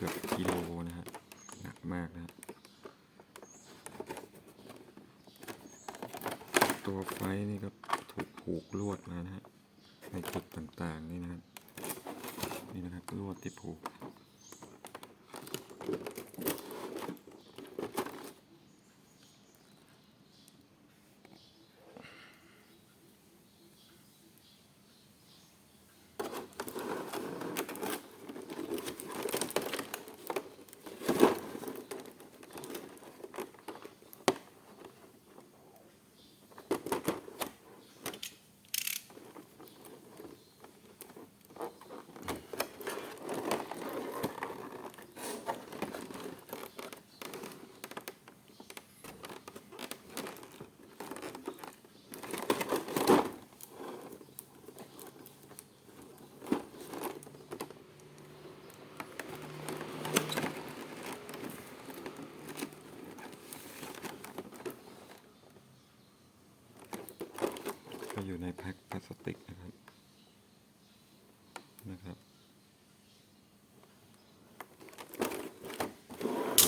เกือบกิโลนะฮะหนักมากนะฮะตัวไฟนี่ก็ถูกผูกลวดมานะฮะในจุดต่างๆนี่นะครับนี่นะครับลวดที่ผูก ก็ อยู่ในแพ็คพลาสติกนะครับ นะครับ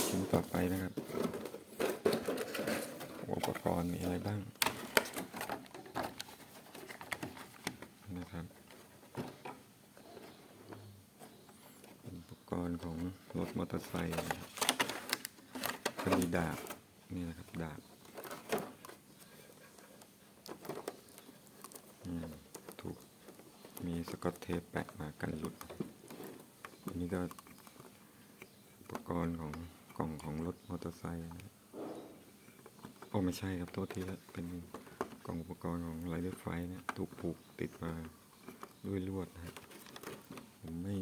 ชิ้นต่อไปนะครับ อุปกรณ์มีอะไรบ้าง นะครับ อุปกรณ์ของรถมอเตอร์ไซค์นะครับก็มีดาบ นี่นะครับ ดาบ อืมถูก มีสกอตเทปแปะมากันหลุด อันนี้ก็อุปกรณ์ของกล่องของรถมอเตอร์ไซค์นะโอ้ไม่ใช่ครับโทษทีละเป็นกล่องอุปกรณ์ของไรเดอร์ไฟเนี่ยถูกผูกติดมาด้วยลวดนะผมไม่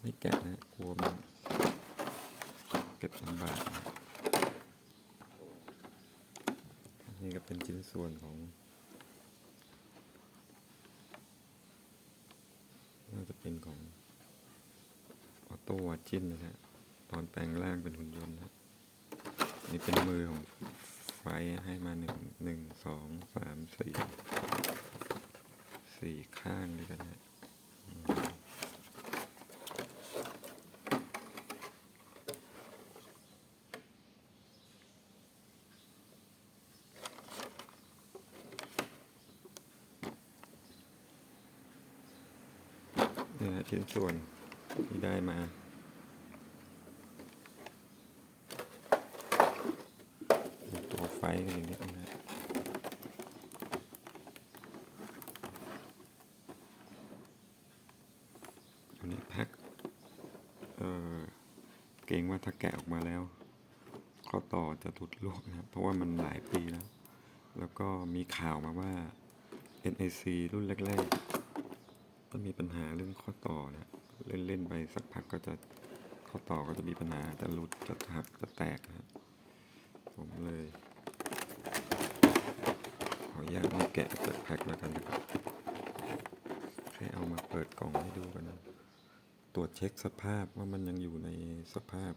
ไม่แกะนะกลัวมันเก็บลำบากนะนี่ก็เป็นชิ้นส่วนของ น่า จะเป็นของออโต้วาจินนะฮะตอนแปลงร่างเป็นหุ่นยนต์นะนี่เป็นมือของไฟให้มาหนึ่งหนึ่งสองสามสี่สี่ข้างด้วยกันนะอืม นี่นะชิ้นส่วนที่ได้มา ตัวไฟอย่างนี้นะอันนี้แพ็คเอ่อเกรงว่าถ้าแกะออกมาแล้ว ข้อต่อจะหลุดโลกนะครับ เพราะว่ามันหลายปีแล้ว แล้วก็มีข่าวมาว่า NAC รุ่นแรก ๆ ก็มีปัญหาเรื่องข้อต่อนะเล่นเล่นๆไปสักพักก็จะข้อต่อก็จะมีปัญหาจะหลุดจะหักจะแตกนะผมเลยขออนุญาตไม่แกะจากแพ็คแล้วกันนะครับแค่เอามาเปิดกล่องให้ดูกันนะตรวจเช็คสภาพว่ามันยังอยู่ในสภาพ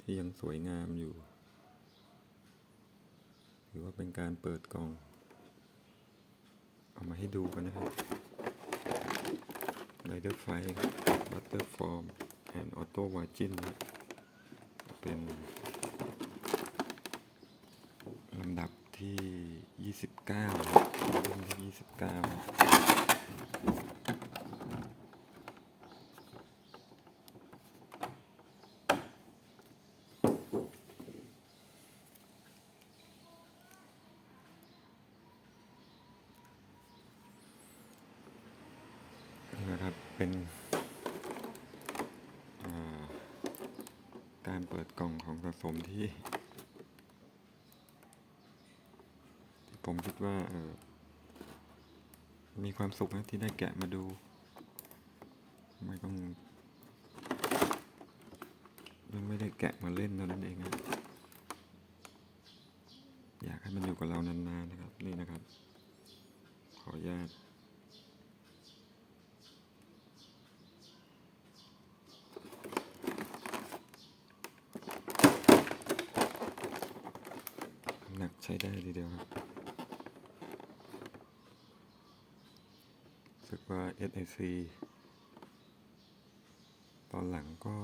ที่ยังสวยงามอยู่หรือว่าเป็นการเปิดกล่อง เอามาให้ดูกันนะครับ ลเดอร์ไฟบัตเตอร์ฟอร์มแอนออโต้วาจินเป็นลำดับที่ 29รุ่นที่ 29 นี่นะครับ เป็นการเปิดกล่องของสะสมที่ที่ผมคิดว่าเออมีความสุขนะที่ได้แกะมาดู ไม่ต้องยังไม่ได้แกะมาเล่นเท่านั้นเองนะอยากให้มันอยู่กับเรานานๆนะครับ นี่นะครับ ขออนุญาต หนัก ใช้ได้ทีเดียวครับสึกว่า SIC ตอนหลังก็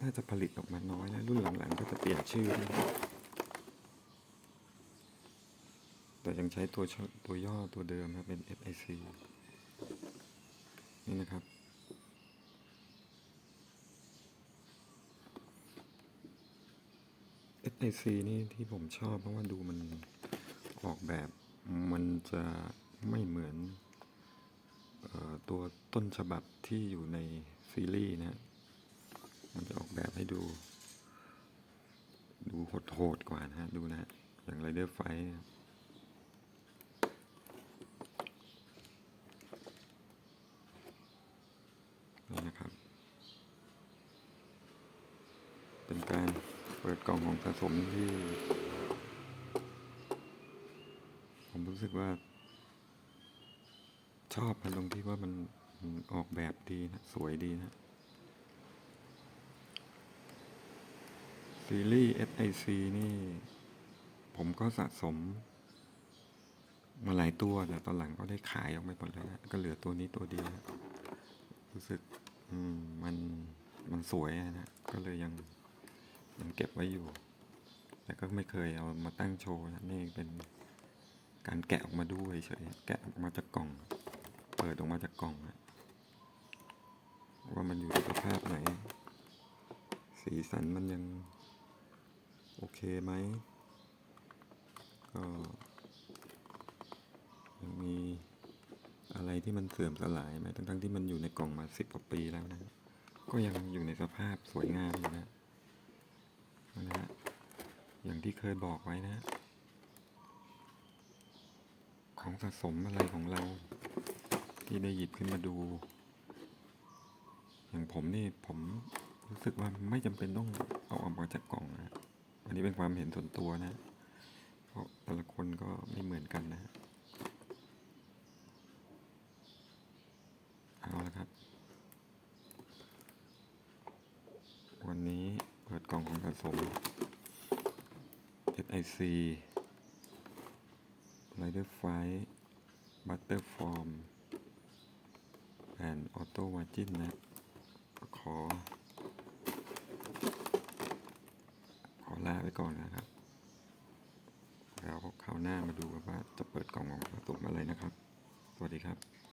น่าจะผลิตออกมาน้อยนะรุ่นหลังๆก็จะเปลี่ยนชื่อ แต่ยังใช้ตัวชตัวย่อตัวเดิมนะเป็น SIC นี่นะครับ SIC นี่ที่ผมชอบเพราะว่าดูมันออกแบบมันจะไม่เหมือนออตัวต้นฉบับที่อยู่ในซีรีส์นะฮะมันจะออกแบบให้ดู ดูโหดๆกว่านะฮะ ดูนะฮะอย่างไรเดอร์ไฟนี่นะครับ เป็นการเปิดกล่องของสะสม ที่ ผมรู้สึกว่า ชอบมันตรงที่ว่ามันออกแบบดีนะ สวยดีนะซีรีส์ SIC นี่ ผมก็สะสม มาหลายตัวแต่ตอนหลังก็ได้ขายออกไปหมดแล้วนะก็เหลือตัวนี้ตัวเดียวนะรู้สึกมมันมันสวยนะ ก็เลยยังยังเก็บไว้อยู่ แต่ก็ไม่เคยเอามาตั้งโชว์นะนี่เป็นการแกะออกมาดูเฉยแกะออกมาจากกล่อง เปิดออกมาจากกล่องนะว่ามันอยู่ในสภาพไหน สีสันมันยัง โอเคไหมก็ยังมีอะไรที่มันเสื่อมสลายไหมทั้งๆที่มันอยู่ในกล่องมาสิบกว่าปีแล้วนะ ก็ยังอยู่ในสภาพสวยงามอยู่นะ อย่างที่เคยบอกไว้นะ ของสะสมอะไรของเรา ที่ได้หยิบขึ้นมาดู อย่างผมนี่ผมรู้สึกว่าไม่จำเป็นต้องเอาออกมาจากกล่องนะอันนี้เป็นความเห็นส่วนตัวนะ เพราะแต่ละคนก็ไม่เหมือนกันนะเอาละครับ วันนี้เปิดกล่องของสะสม SIC Rider Fight Butterform and Auto Margin นนะก็ขอ ขอลาไปก่อนนะครับ แล้วคราวหน้ามาดูกันว่าจะเปิดกล่องของสะสมอะไรนะครับ สวัสดีครับ